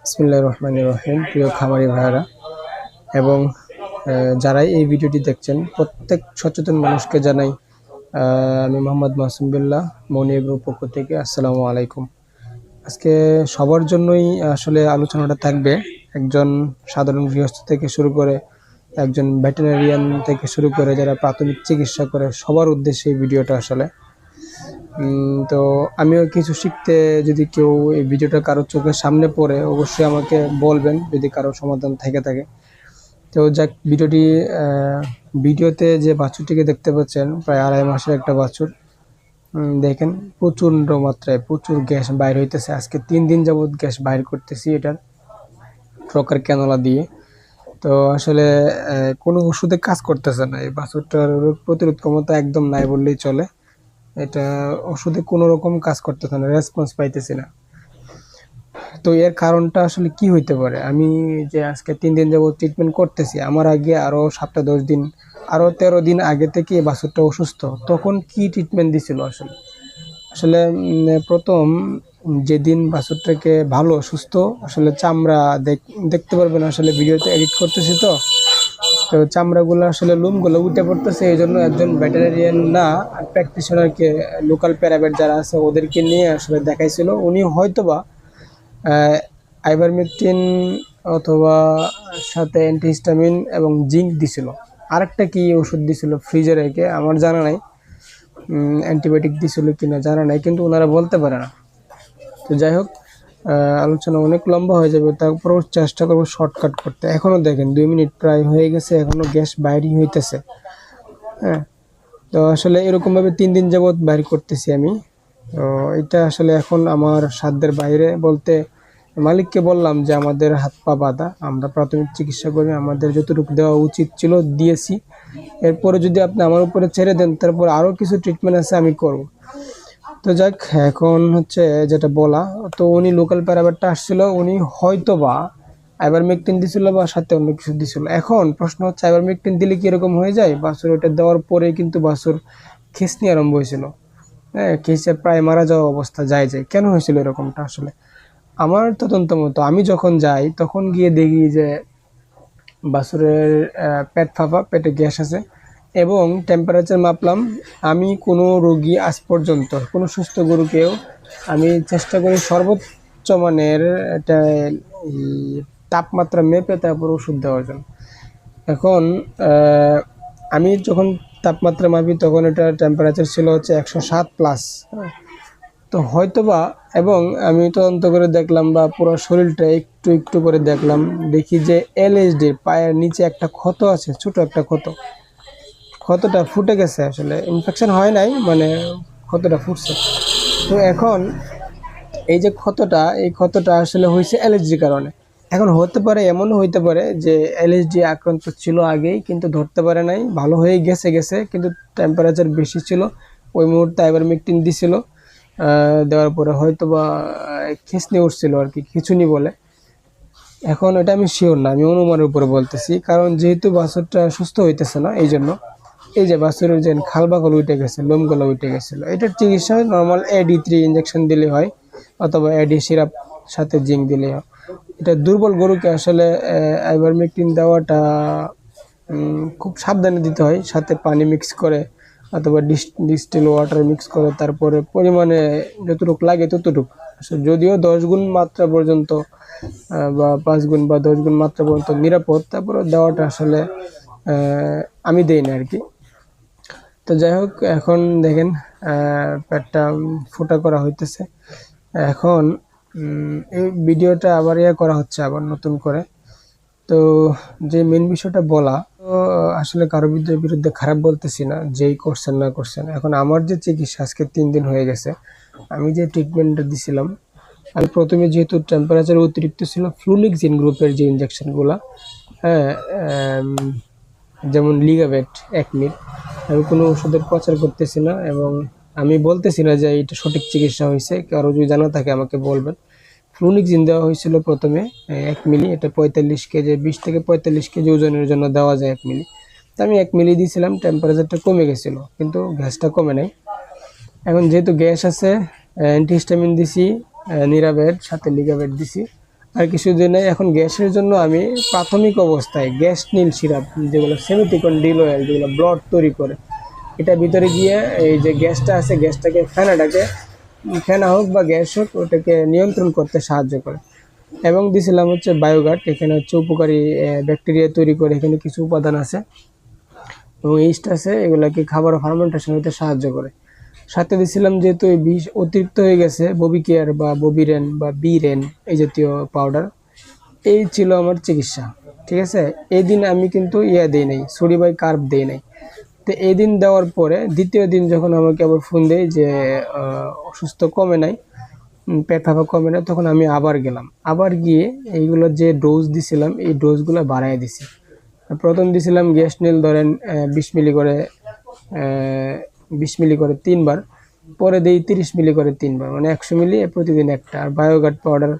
বিসমুল্লাহ রহমান রহিম প্রিয় খামারি ভাইয়ারা। এবং যারাই এই ভিডিওটি দেখছেন, প্রত্যেক সচেতন মানুষকে জানাই আমি মোহাম্মদ মাসুম বিল্লাহ মনিয়াগুর পক্ষ থেকে আসসালামু আলাইকুম। আজকে সবার জন্যই আসলে আলোচনাটা থাকবে। একজন সাধারণ গৃহস্থ থেকে শুরু করে একজন ভেটেরিনারিয়ান থেকে শুরু করে যারা প্রাথমিক চিকিৎসা করে, সবার উদ্দেশ্যে এই ভিডিওটা আসলে। তো আমিও কিছু শিখতে যদি কেউ এই ভিডিওটা কারোর চোখের সামনে পড়ে, অবশ্যই আমাকে বলবেন যদি কারও সমাধান থেকে থাকে। তো যাক, ভিডিওটি ভিডিওতে যে বাছুরটিকে দেখতে পাচ্ছেন, প্রায় আড়াই মাসের একটা বাছুর দেখেন প্রচণ্ড মাত্রায়, প্রচুর গ্যাস বাইর হইতেছে। আজকে তিন দিন যাবৎ গ্যাস বাইর করতেছি এটার ট্রকার ক্যানোলা দিয়ে। তো আসলে কোনো ওষুধে কাজ করতেছে না। এই বাছুরটার রোগ প্রতিরোধ ক্ষমতা একদম নাই বললেই চলে। এটা ওষুধে কোনো রকম কাজ করতেছে না রেসপন্স পাইতেছি না। তো এর কারণটা আসলে কি হইতে পারে? আমি যে আজকে তিন দিন যাবত ট্রিটমেন্ট করতেছি, আমার আগে আরও সাতটা দশ দিন আরও তেরো দিন আগে থেকে বাছুরটা অসুস্থ, তখন কি ট্রিটমেন্ট দিছিল আসলে? আসলে প্রথম যেদিন বাছুরটাকে ভালো, সুস্থ, আসলে চামড়া দেখ- দেখতে পারবেন, আসলে ভিডিওতে এডিট করতেছি তো তো চামড়াগুলো আসলে লুমগুলো উঠে পড়তেছে, এই জন্য একজন ভেটেরিয়ান না প্র্যাকটিশনারকে লোকাল প্যারাবেট যারা আছে ওদেরকে নিয়ে আসলে দেখাইছিল। উনি হয়তোবা আইভারমেকটিন অথবা সাথে অ্যান্টিহিস্টামিন এবং জিঙ্ক দিছিল। আরেকটা কি ওষুধ দিছিল ফ্রিজে রেখে, আমার জানা নাই অ্যান্টিবায়োটিক দিছিল কিনা জানা নাই, কিন্তু ওনারা বলতে পারে না। তো যাই হোক আলোচনা অনেক লম্বা হয়ে যাবে, তারপরেও চেষ্টা করব শর্টকাট করতে। এখনও দেখেন, দুই মিনিট প্রায় হয়ে গেছে, এখনও গ্যাস বাইরই হইতেছে। হ্যাঁ তো আসলে এরকমভাবে তিন দিন যাবৎ বাইর করতেছি আমি। তো এটা আসলে এখন আমার সাধ্যের বাইরে বলতে মালিককে বললাম যে আমাদের হাত পা বাঁধা, আমরা প্রাথমিক চিকিৎসা করি আমাদের যতটুকু দেওয়া উচিত ছিল দিয়েছি। এরপরে যদি আপনি আমার উপরে ছেড়ে দেন, তারপর আরও কিছু ট্রিটমেন্ট আছে আমি করব। তো যাক এখন হচ্ছে যেটা বলা তো উনি লোকাল প্যারাবারটা আসছিল উনি হয়তো বা আইবার মেকটিন দিছিল বা সাথে অন্য কিছু দিছিল। এখন প্রশ্ন হচ্ছে আইবার মেকটিন দিলে কি এরকম হয়ে যায়? বাছুর ওটা দেওয়ার পরে কিন্তু বাছুর খিসনি আরম্ভ হয়েছিল। হ্যাঁ খিসে প্রায় মারা যাওয়া অবস্থা যায় যায়। কেন হয়েছিল এরকমটা আসলে? আমার তদন্ত মতো আমি যখন যাই তখন গিয়ে দেখি যে বাছুরের আহ, পেট ফাঁপা পেটে গ্যাস আছে। এবং টেম্পারেচার মাপলাম। আমি কোনো রোগী আজ পর্যন্ত, কোনো সুস্থ গরুকেও আমি চেষ্টা করি সর্বোচ্চ মানের তাপমাত্রা মেপে তারপর ওষুধ দেওয়ার জন্য। এখন আমি যখন তাপমাত্রা মাপি তখন এটা টেম্পারেচার ছিল হচ্ছে একশো সাত প্লাস তো হয়তোবা, এবং আমি তদন্ত করে দেখলাম বা পুরো শরীরটা একটু একটু করে দেখলাম, দেখি যে এলএসডির পায়ের নিচে একটা ক্ষত আছে, ছোট একটা ক্ষত। ক্ষতটা ফুটে গেছে আসলে? ইনফেকশন হয় নাই মানে ক্ষতটা ফুটছে? তো এখন এই যে ক্ষতটা এই ক্ষতটা আসলে হয়েছে অ্যালার্জির কারণে। এখন হতে পারে এমনও হইতে পারে যে অ্যালার্জি আক্রান্ত ছিল আগেই কিন্তু ধরতে পারে নাই। ভালো হয়ে গেছে গেছে কিন্তু টেম্পারেচার বেশি ছিল। ওই মুহূর্তে আইভারমেকটিন দিছিল। আহ, দেওয়ার পরে হয়তো বা খিসনি উঠছিল আর কি খিচুনি বলে। এখন এটা আমি শিওর না আমি অনুমানের উপরে বলতেছি। কারণ যেহেতু বাছুরটা সুস্থ হইতেছে না এই জন্য এই যে বাছুরের যে খালবাগুলো উঠে গেছে লোমগুলো উঠে গেছিল। এটার চিকিৎসা নর্মাল এডি থ্রি ইঞ্জেকশন দিলে হয়, অথবা এডি সিরাপ সাথে জিঙ্ক দিলে হয়। এটা দুর্বল গরুকে আসলে আইভারমেকটিন দেওয়াটা খুব সাবধানে দিতে হয়, সাথে পানি মিক্স করে, অথবা ডিস ডিস্টিল ওয়াটার মিক্স করে, তারপরে পরিমাণে যতটুকু লাগে ততটুকু। যদিও দশ গুণ মাত্রা পর্যন্ত বা পাঁচ গুণ বা দশ গুণ মাত্রা পর্যন্ত নিরাপদ তারপরে দেওয়াটা আসলে আমি দেই না আর কি। তো যাই হোক, এখন দেখেন পেটটা ফোটা করা হইতেছে। এখন এই ভিডিওটা আবার ইয়ে করা হচ্ছে আবার নতুন করে। তো যে মেন বিষয়টা বলা, তো আসলে কারও বিরুদ্ধে খারাপ বলতেছি না, যেই করছেন না করছেন। এখন আমার যে চিকিৎসা, আজকে তিন দিন হয়ে গেছে। আমি যে ট্রিটমেন্টটা দিছিলাম, আমি প্রথমে যেহেতু টেম্পারেচার অতিরিক্ত ছিল ফ্লুনিক জিন গ্রুপের যে ইঞ্জেকশনগুলো হ্যাঁ যেমন লিগাবেট এক মিনিট আমি কোনো ওষুধের প্রচার করতেছি না এবং আমি বলতেছি না যে এটা সঠিক চিকিৎসা হয়েছে। কারও যদি জানা থাকে আমাকে বলবেন। ফ্লুনিক জিন দেওয়া হয়েছিল প্রথমে এক মিলি। এটা পঁয়তাল্লিশ কেজি, বিশ থেকে পঁয়তাল্লিশ কেজি ওজনের জন্য দেওয়া যায় এক মিলি। তো আমি এক মিলি দিয়েছিলাম টেম্পারেচারটা কমে গেছিল, কিন্তু গ্যাসটা কমে নাই। এখন যেহেতু গ্যাস আছে অ্যান্টিহিস্টামিন দিছি নিরাবেড সাথে লিগাবেড দিছি। আর কিছু দিন নেই এখন গ্যাসের জন্য আমি প্রাথমিক অবস্থায় গ্যাস নীল সিরাপ, যেগুলো সেমিটিকন ডিল অয়েল, যেগুলো ব্লড তৈরি করে, এটা ভিতরে গিয়ে এই যে গ্যাসটা আছে, গ্যাসটাকে ফেনাটাকে, ফেনা হোক বা গ্যাস হোক, ওটাকে নিয়ন্ত্রণ করতে সাহায্য করে। এবং দিছিলাম হচ্ছে বায়োগার্ড, এখানে হচ্ছে উপকারী ব্যাকটেরিয়া তৈরি করে এখানে কিছু উপাদান আছে। এবং ইস্ট আছে, এগুলাকে খাবার ফার্মেন্টেশন হতে সাহায্য করে। সাথে দিছিলাম যেহেতু এই বিষ অতিরিক্ত হয়ে গেছে, ববি কেয়ার বা ববিরেন বা বিরেন এই জাতীয় পাউডার এই ছিল আমার চিকিৎসা, ঠিক আছে? এই দিন আমি কিন্তু ইয়া দিই নাই, সরি বাই কার্ভ দিই নাই। তো এই দিন দেওয়ার পরে দ্বিতীয় দিন যখন আমাকে আবার ফোন দেয় যে অসুস্থ কমে নাই ফাঁপা কমে নাই, তখন আমি আবার গেলাম। আবার গিয়ে এইগুলো যে ডোজ দিছিলাম, এই ডোজগুলো বাড়াই দিছি। প্রথম দিছিলাম গ্যাস নীল, ধরেন বিশ মিলি করে বিশ মিলি করে তিনবার, পরে দিই তিরিশ মিলি করে তিনবার মানে একশো মিলি প্রতিদিন একটা। আর বায়োগার্ড পাউডার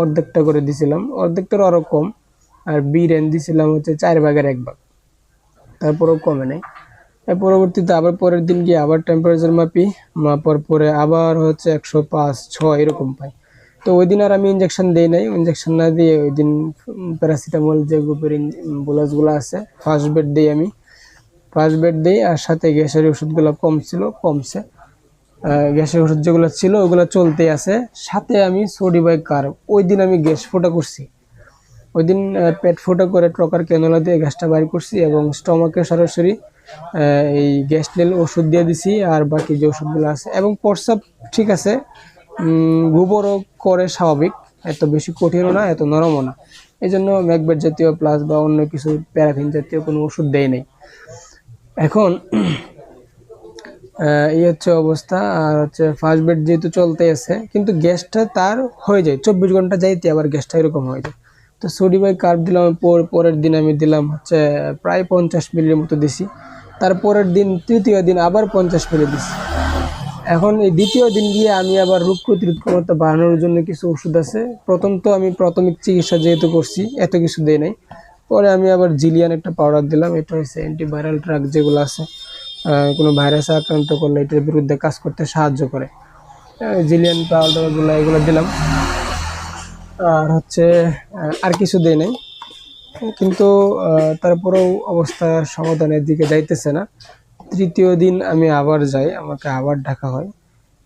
অর্ধেকটা করে দিছিলাম। অর্ধেকটার আরও কম। আর বিরেন দিছিলাম হচ্ছে চার ভাগের এক ভাগ। তারপরেও কমে নেই। পরবর্তীতে আবার পরের দিন গিয়ে আবার টেম্পারেচার মাপি। মাপার পরে আবার হচ্ছে একশো পাঁচ, ছয় এরকম পাই। তো ওই দিন আর আমি ইঞ্জেকশন দিই নাই। ইঞ্জেকশন না দিয়ে ওই দিন প্যারাসিটামল যে গ্রুপের বোলাসগুলো আছে ফার্স্ট বেড দিই আমি। ফার্স্ট বেড দিই, আর সাথে গ্যাসের ওষুধগুলো কম ছিল, কমছে। গ্যাসের ওষুধ যেগুলো ছিল, ওগুলো চলতে আছে। সাথে আমি সোডি বাই কার ওই দিন আমি গ্যাস ফোটা করছি। ওই দিন পেট ফোটা করে ট্রকার ক্যানোলা দিয়ে গ্যাসটা বাইর করছি এবং স্টমাকে সরাসরি এই গ্যাস নীল ওষুধ দিয়ে দিছি, আর বাকি যে ওষুধগুলো আছে। এবং প্রস্রাব ঠিক আছে গোবরও করে স্বাভাবিক, এত বেশি কঠিনও না, এত নরমও না। এই জন্য ম্যাকবেট জাতীয় প্লাস বা অন্য কিছু প্যারাফিন জাতীয় কোনো ওষুধ দেয় নাই। এখন এই হচ্ছে অবস্থা, আর হচ্ছে ফার্স্ট বেড যেহেতু চলতে আছে, কিন্তু গ্যাসটা তার হয়ে যায়। চব্বিশ ঘণ্টা যাইতে আবার গ্যাসটা এরকম হয়ে যায়। তো সোডি বাই কার্ভ দিলাম পর, পরের দিন আমি দিলাম হচ্ছে প্রায় পঞ্চাশ মিলির মতো দিছি। তারপরের দিন, তৃতীয় দিন আবার পঞ্চাশ মিলি দিছি। এখন এই দ্বিতীয় দিন গিয়ে আমি আবার রোগ প্রতিরোধ ক্ষমতা বাড়ানোর জন্য কিছু ওষুধ আছে। প্রথম তো আমি প্রাথমিক চিকিৎসা যেহেতু করছি, এত কিছু দেয় নাই। পরে আমি আবার জিলিয়ান একটা পাউডার দিলাম। এটা হচ্ছে অ্যান্টিভাইরাল ড্রাগ যেগুলো আছে কোনো ভাইরাসে আক্রান্ত করলে এটার বিরুদ্ধে কাজ করতে সাহায্য করে। জিলিয়ান পাউডারগুলো এগুলো দিলাম। আর হচ্ছে আর কিছু দেয় নাই। কিন্তু তারপরেও অবস্থা সমাধানের দিকে যাইতেছে না। তৃতীয় দিন আমি আবার যাই, আমাকে আবার ডাকা হয়।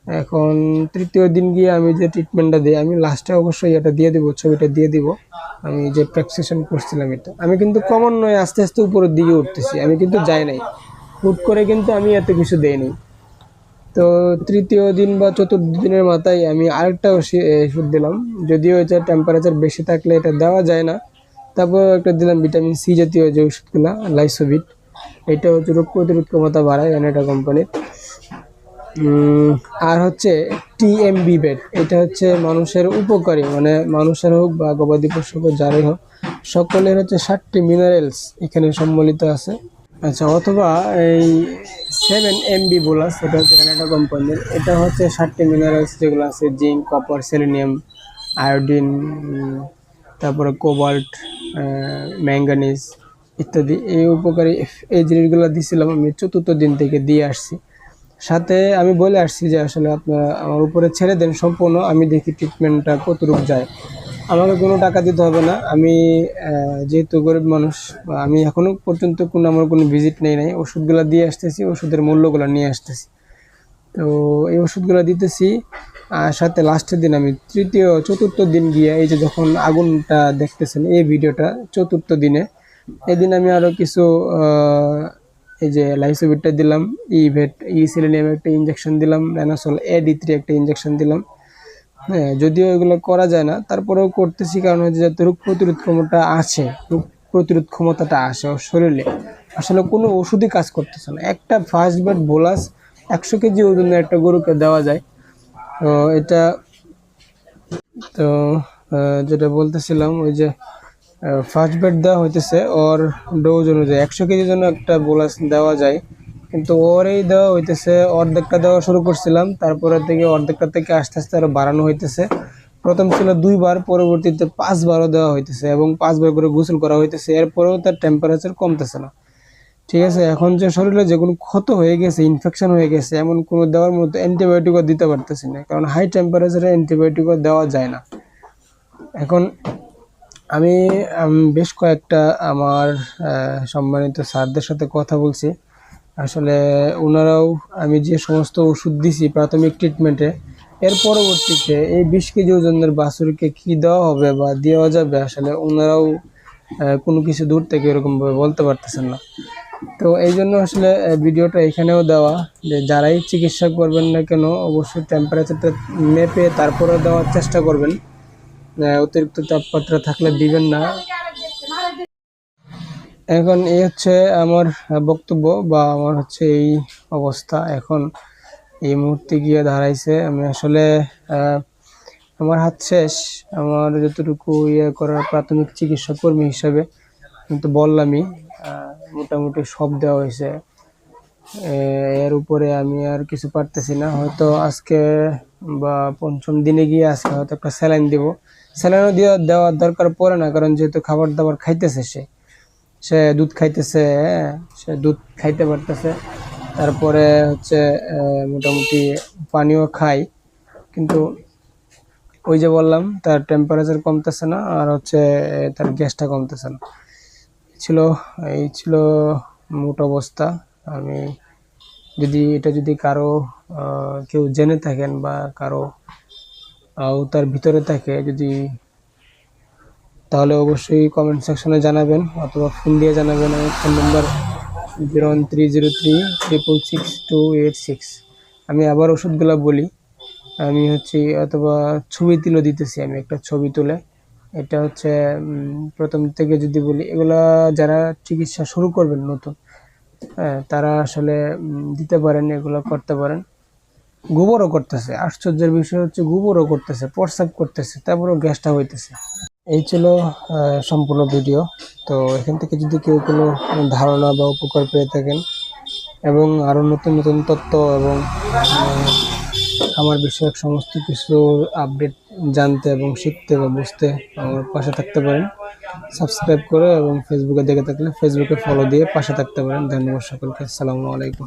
এখন তৃতীয় দিন গিয়ে আমি যে ট্রিটমেন্টটা দিই, আমি লাস্টে অবশ্যই এটা দিয়ে দিব, ছবিটা দিয়ে দিব। আমি যে প্র্যাকসেশন করছিলাম এটা, আমি কিন্তু কমন নয়, আস্তে আস্তে উপরের দিকে উঠতেছি, আমি কিন্তু যাই নাই। হুট করে কিন্তু আমি এত কিছু দেইনি। তো তৃতীয় দিন বা চতুর্থ দিনের মাথায় আমি আরেকটা ওষুধ দিলাম, যদিও এটা টেম্পারেচার বেশি থাকলে এটা দেওয়া যায় না। তারপর একটা দিলাম ভিটামিন সি জাতীয় যে ওষুধগুলো লাইসোভিট এটা হচ্ছে রোগ প্রতিরোধ ক্ষমতা বাড়ায় অ্যানেটা কোম্পানির আর হচ্ছে টিএমবি বেড এটা হচ্ছে মানুষের উপকারী মানে মানুষের হোক বা গবাদি পশু হোক যারই হোক, সকলের হচ্ছে ষাটটি মিনারেলস এখানে সম্মিলিত আছে। আচ্ছা অথবা এই সেভেন এমবি বোলাস এটা হচ্ছে অ্যানাটা কোম্পানির এটা হচ্ছে ষাটটি মিনারেলস যেগুলো আছে জিঙ্ক কপার সেলেনিয়াম আয়োডিন তারপরে কোবাল্ট ম্যাঙ্গানিজ ইত্যাদি। এই উপকারী, এই জিনিসগুলো দিছিলাম আমি চতুর্থ দিন থেকে দিয়ে আসছি। সাথে আমি বলে আসছি যে আসলে আপনারা আমার উপরে ছেড়ে দেন সম্পূর্ণ, আমি দেখি ট্রিটমেন্টটা কতটুকু যায়। আমাকে কোনো টাকা দিতে হবে না। আমি যেহেতু গরিব মানুষ, আমি এখনও পর্যন্ত কোনো, আমার কোনো ভিজিট নেই নাই। ওষুধগুলো দিয়ে আসতেছি, ওষুধের মূল্যগুলো নিয়ে আসতেছি। তো এই ওষুধগুলো দিতেছি, আর সাথে লাস্টের দিন আমি তৃতীয়, চতুর্থ দিন গিয়ে এই যে যখন আগুনটা দেখতেছেন, এই ভিডিওটা চতুর্থ দিনে, এদিন আমি আরও কিছু এই যে লাইসোভিটটা দিলাম ইভেট ই সিলেনিয়াম একটা ইঞ্জেকশন দিলাম রেনাসল এ ডি থ্রি একটা ইঞ্জেকশন দিলাম। হ্যাঁ যদিও এগুলো করা যায় না, তারপরেও করতেছি, কারণ হচ্ছে যাতে রোগ প্রতিরোধ ক্ষমতা আছে, রোগ প্রতিরোধ ক্ষমতাটা আসে শরীরে। আসলে কোনো ওষুধই কাজ করতেছে না। একটা ফার্স্ট বেড বোলাস একশো কেজি ওজনের একটা গরুকে দেওয়া যায়। তো এটা, তো যেটা বলতেছিলাম, ওই যে ফার্স্ট বেড দেওয়া হইতেছে, ওর ডোজ অনুযায়ী। একশো কেজির জন্য একটা বোলাস দেওয়া যায়। কিন্তু ওর এই দেওয়া হইতেছে, অর্ধেকটা দেওয়া শুরু করছিলাম, তারপরে থেকে অর্ধেকটা থেকে আস্তে আস্তে আরও বাড়ানো হইতেছে। প্রথম ছিল দুইবার, পরবর্তীতে পাঁচবারও দেওয়া হইতেছে এবং পাঁচবার করে গোসল করা হইতেছে। এরপরেও তার টেম্পারেচার কমতেছে না। ঠিক আছে, এখন যে শরীরে যে কোনো ক্ষত হয়ে গেছে ইনফেকশন হয়ে গেছে, এমন কোনো দেওয়ার মতো অ্যান্টিবায়োটিকও দিতে পারতেছি না। কারণ হাই টেম্পারেচারে অ্যান্টিবায়োটিকও দেওয়া যায় না। এখন আমি বেশ কয়েকটা আমার সম্মানিত স্যারদের সাথে কথা বলছি। আসলে ওনারাও আমি যে সমস্ত ওষুধ দিছি প্রাথমিক ট্রিটমেন্টে এর পরবর্তীতে এই বিশ কেজি ওজনের বাছুরকে কী দেওয়া হবে বা দেওয়া যাবে, আসলে ওনারাও কোনো কিছু দূর থেকে এরকমভাবে বলতে পারতেছেন না। তো এই জন্য আসলে ভিডিওটা এখানেও দেওয়া, যে যারাই চিকিৎসা করবেন না কেন, অবশ্যই টেম্পারেচারটা মেপে তারপরে দেওয়ার চেষ্টা করবেন। অতিরিক্ত তাপমাত্রা থাকলে দিবেন না। এখন এই হচ্ছে আমার বক্তব্য বা আমার হচ্ছে এই অবস্থা। এখন এই মুহূর্তে গিয়ে দাঁড়াইছে। আমি আসলে আমার হাত শেষ। আমার যতটুকু ইয়ে করার প্রাথমিক চিকিৎসা কর্মী হিসাবে কিন্তু বললামই মোটামুটি সব দেওয়া হয়েছে। এর উপরে আমি আর কিছু পারতেছি না। হয়তো আজকে বা পঞ্চম দিনে গিয়ে আজকে হয়তো একটা স্যালাইন দিব। স্যালাইনও দেওয়া দেওয়ার দরকার পড়ে না কারণ যেহেতু খাবার দাবার খাইতেছে সে। সে দুধ খাইতেছে হ্যাঁ, সে দুধ খাইতে পারতেছে। তারপরে হচ্ছে মোটামুটি পানিও খায় কিন্তু ওই যে বললাম তার টেম্পারেচার কমতেছে না আর হচ্ছে তার গ্যাসটা কমতেছে না। ছিল এই ছিল মোট অবস্থা। আমি যদি এটা যদি কারও কেউ জেনে থাকেন বা কারও আহ, তার ভিতরে থাকে যদি তাহলে অবশ্যই কমেন্ট সেকশনে জানাবেন অথবা ফোন দিয়ে জানাবেন। আমার phone number zero one three zero three triple six two eight six আমি আবার ওষুধগুলো বলি। আমি হচ্ছে অথবা ছবি তুলে দিতেছি আমি একটা ছবি তুলে। এটা হচ্ছে প্রথম থেকে যদি বলি এগুলা যারা চিকিৎসা শুরু করবেন নতুন হ্যাঁ তারা আসলে দিতে পারেন এগুলো করতে পারেন। গোবরও করতেছে। আশ্চর্যের বিষয় হচ্ছে গোবরও করতেছে, প্রস্রাব করতেছে, তারপরেও গ্যাসটা হইতেছে। এই ছিল সম্পূর্ণ ভিডিও। তো এখান থেকে যদি কেউ কোনো ধারণা বা উপকার পেয়ে থাকেন এবং আরও নতুন নতুন তথ্য এবং আমার বিষয়ক সমস্ত কিছু আপডেট জানতে এবং শিখতে বা বুঝতে আমার পাশে থাকতে পারেন, সাবস্ক্রাইব করে এবং ফেসবুকে দেখে থাকলে ফেসবুকে ফলো দিয়ে পাশে থাকতে পারেন। ধন্যবাদ সকলকে। আসসালামু আলাইকুম।